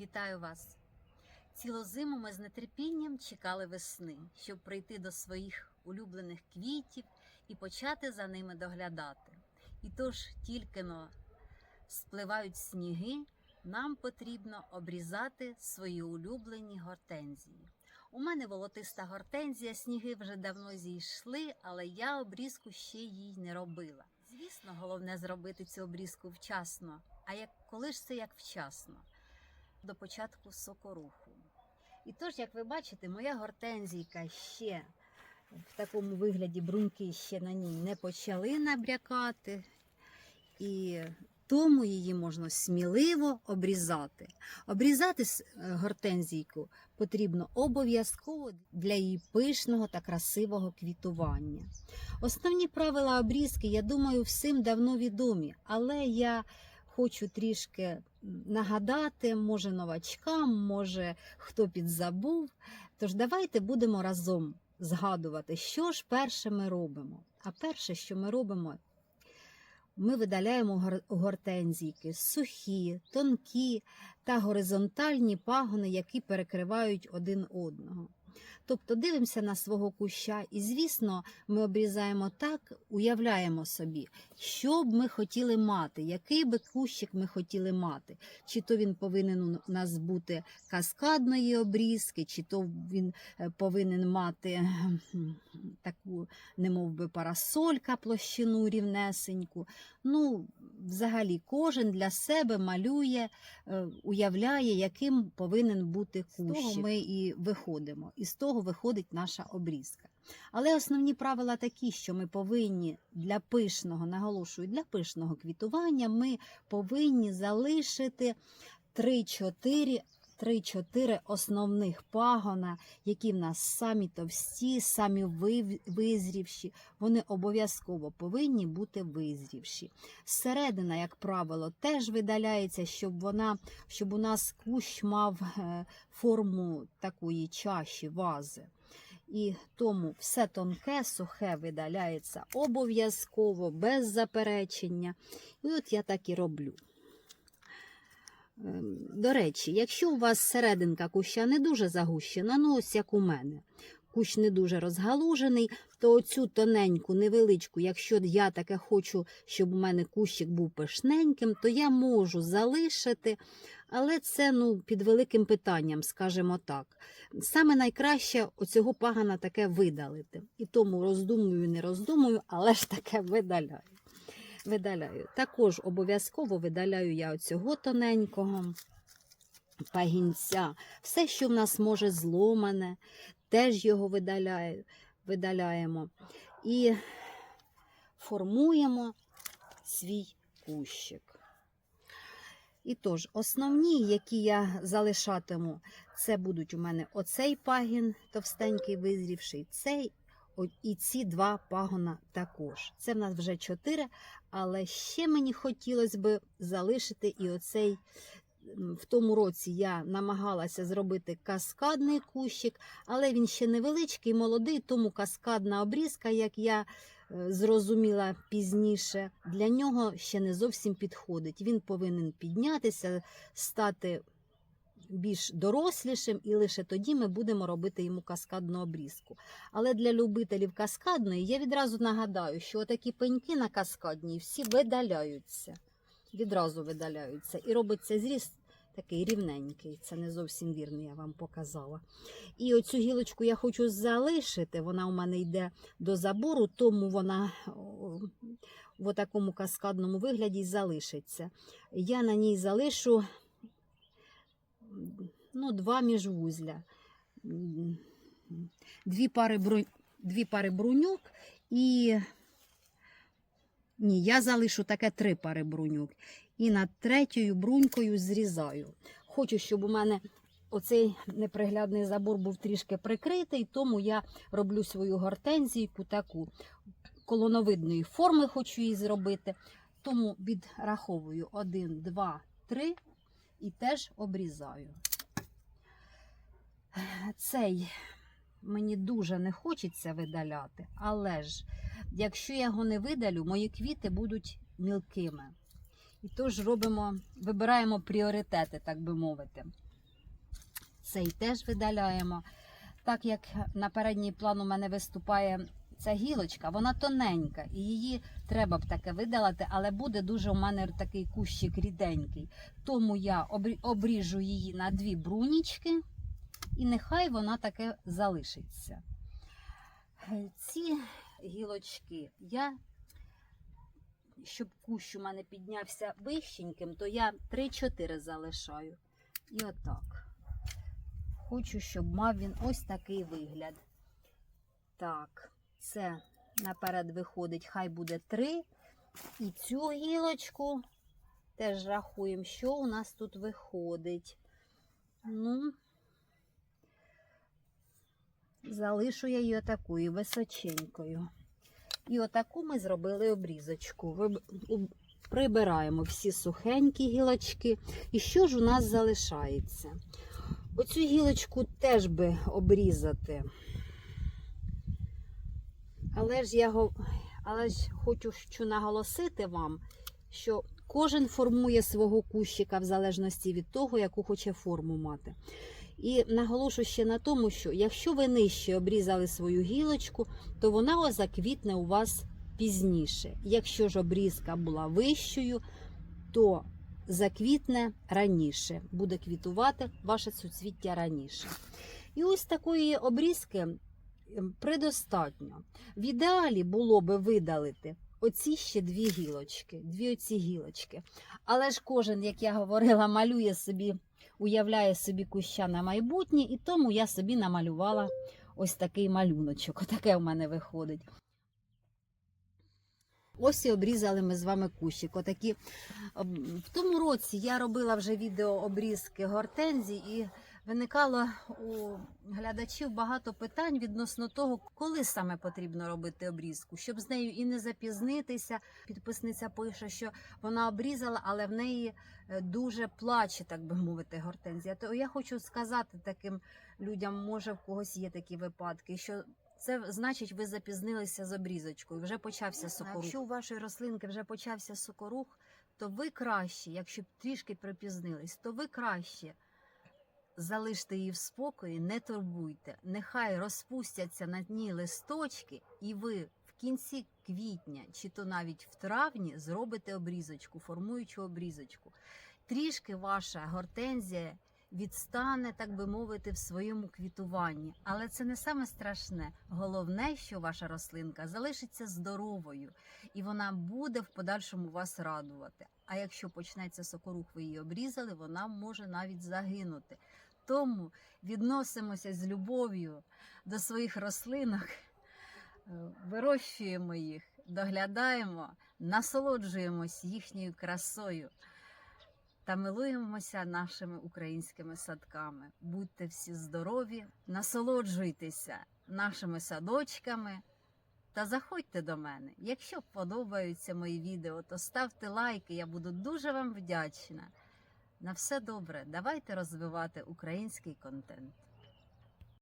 Вітаю вас! Цілу зиму ми з нетерпінням чекали весни, щоб прийти до своїх улюблених квітів і почати за ними доглядати. І тож тільки но спливають сніги, нам потрібно обрізати свої улюблені гортензії. У мене волотиста гортензія, сніги вже давно зійшли, але я обрізку ще їй не робила. Звісно, головне зробити цю обрізку вчасно. А як коли ж це як вчасно? До початку сокоруху. І тож, як ви бачите, моя гортензійка ще в такому вигляді бруньки ще на ній не почали набрякати. І тому її можна сміливо обрізати. Обрізати е, гортензійку потрібно обов'язково для її пишного та красивого квітування. Основні правила обрізки, я думаю, всім давно відомі, але я хочу трішки нагадати, може новачкам, може хто підзабув. Тож давайте будемо разом згадувати, що ж перше ми робимо. А перше, що ми робимо, ми видаляємо гортензійки сухі, тонкі та горизонтальні пагони, які перекривають один одного. Тобто дивимося на свого куща, і, звісно, ми обрізаємо так, уявляємо собі, що б ми хотіли мати, який би кущик ми хотіли мати. Чи то він повинен у нас бути каскадної обрізки, чи то він е, повинен мати таку, немов би парасолька площину рівнесеньку. Ну, взагалі, кожен для себе малює, е, уявляє, яким повинен бути кущик. З того ми і виходимо, і з того виходить наша обрізка. Але основні правила такі, що ми повинні для пишного, наголошую, для пишного квітування ми повинні залишити 3-4 3-4 основних пагона, які в нас самі товсті, самі визрівші, вони обов'язково повинні бути визрівші. Середина, як правило, теж видаляється, щоб вона, щоб у нас кущ мав е, форму такої чаші, вази. І тому все тонке, сухе видаляється обов'язково, без заперечення. І от я так і роблю. Ем, До речі, якщо у вас серединка куща не дуже загущена, ну ось як у мене, кущ не дуже розгалужений, то оцю тоненьку, невеличку, якщо я таке хочу, щоб у мене кущик був пишненьким, то я можу залишити, але це ну, під великим питанням, скажімо так. Саме найкраще оцього пагана таке видалити. І тому роздумую, не роздумую, але ж таке видаляю. Видаляю. Також обов'язково видаляю я оцього тоненького пагінця. Все, що в нас може зломане, теж його видаляю, видаляємо. І формуємо свій кущик. І тож, основні, які я залишатиму, це будуть у мене оцей пагін, товстенький визрівший, цей і ці два пагона також. Це в нас вже чотири, але ще мені хотілося б залишити і оцей. В тому році я намагалася зробити каскадний кущик, але він ще невеличкий, молодий, тому каскадна обрізка, як я е, зрозуміла пізніше, для нього ще не зовсім підходить. Він повинен піднятися, стати більш дорослішим, і лише тоді ми будемо робити йому каскадну обрізку. Але для любителів каскадної я відразу нагадаю, що такі пеньки на каскадній всі видаляються. Відразу видаляються. І робиться зріз такий рівненький. Це не зовсім вірно, я вам показала. І оцю гілочку я хочу залишити. Вона у мене йде до забору, тому вона в такому каскадному вигляді залишиться. Я на ній залишу ну, два міжвузля. Дві пари, бру... Дві пари бруньок і. Ні, я залишу таке три пари бруньок. І над третьою брунькою зрізаю. Хочу, щоб у мене оцей неприглядний забор був трішки прикритий, тому я роблю свою гортензійку таку колоновидної форми, хочу її зробити. Тому відраховую 1, 2, 3 і теж обрізаю. Цей мені дуже не хочеться видаляти, але ж якщо я його не видалю, мої квіти будуть мілкими. І тож робимо, вибираємо пріоритети, так би мовити. Цей теж видаляємо. Так як на передній план у мене виступає ця гілочка, вона тоненька, і її треба б таке видалити, але буде дуже у мене такий кущик ріденький. Тому я обріжу її на дві брунічки, і нехай вона таке залишиться. Е, Ці гілочки я, щоб кущ у мене піднявся вищеньким, то я 3-4 залишаю. І отак. Хочу, щоб мав він ось такий вигляд. Так, це наперед виходить, хай буде 3. І цю гілочку теж рахуємо, що у нас тут виходить. Ну, залишу я її такою височенькою. І отаку ми зробили обрізочку. Прибираємо всі сухенькі гілочки. І що ж у нас залишається? Оцю гілочку теж би обрізати. Але ж я але ж хочу наголосити вам, що кожен формує свого кущика в залежності від того, яку хоче форму мати. І наголошу ще на тому, що якщо ви нижче обрізали свою гілочку, то вона заквітне у вас пізніше. Якщо ж обрізка була вищою, то заквітне раніше, буде квітувати ваше суцвіття раніше. І ось такої обрізки предостатньо. В ідеалі було би видалити оці ще дві гілочки, дві оці гілочки. Але ж кожен, як я говорила, малює собі, уявляє собі куща на майбутнє, і тому я собі намалювала ось такий малюночок. Отаке в мене виходить. Ось і обрізали ми з вами кущик. Отакі. В тому році я робила вже відео обрізки гортензій і виникало у глядачів багато питань відносно того, коли саме потрібно робити обрізку, щоб з нею і не запізнитися. Підписниця пише, що вона обрізала, але в неї е, дуже плаче, так би мовити, гортензія. То я хочу сказати таким людям, може в когось є такі випадки, що це значить, ви запізнилися з обрізочкою. Вже почався сокорух. Якщо у вашої рослинки вже почався сокорух, то ви краще, якщо трішки припізнились, то ви краще залиште її в спокої, не турбуйте. Нехай розпустяться на дні листочки, і ви в кінці квітня, чи то навіть в травні, зробите обрізочку, формуючу обрізочку. Трішки ваша гортензія відстане, так би мовити, в своєму квітуванні. Але це не саме страшне. Головне, що ваша рослинка залишиться здоровою і вона буде в подальшому вас радувати. А якщо почнеться сокорух, ви її обрізали, вона може навіть загинути. Тому відносимося з любов'ю до своїх рослинок, е, вирощуємо їх, доглядаємо, насолоджуємось їхньою красою та милуємося нашими українськими садками. Будьте всі здорові, насолоджуйтеся нашими садочками та заходьте до мене. Якщо подобаються мої відео, то ставте лайки, я буду дуже вам вдячна. На все добре, давайте розвивати український контент.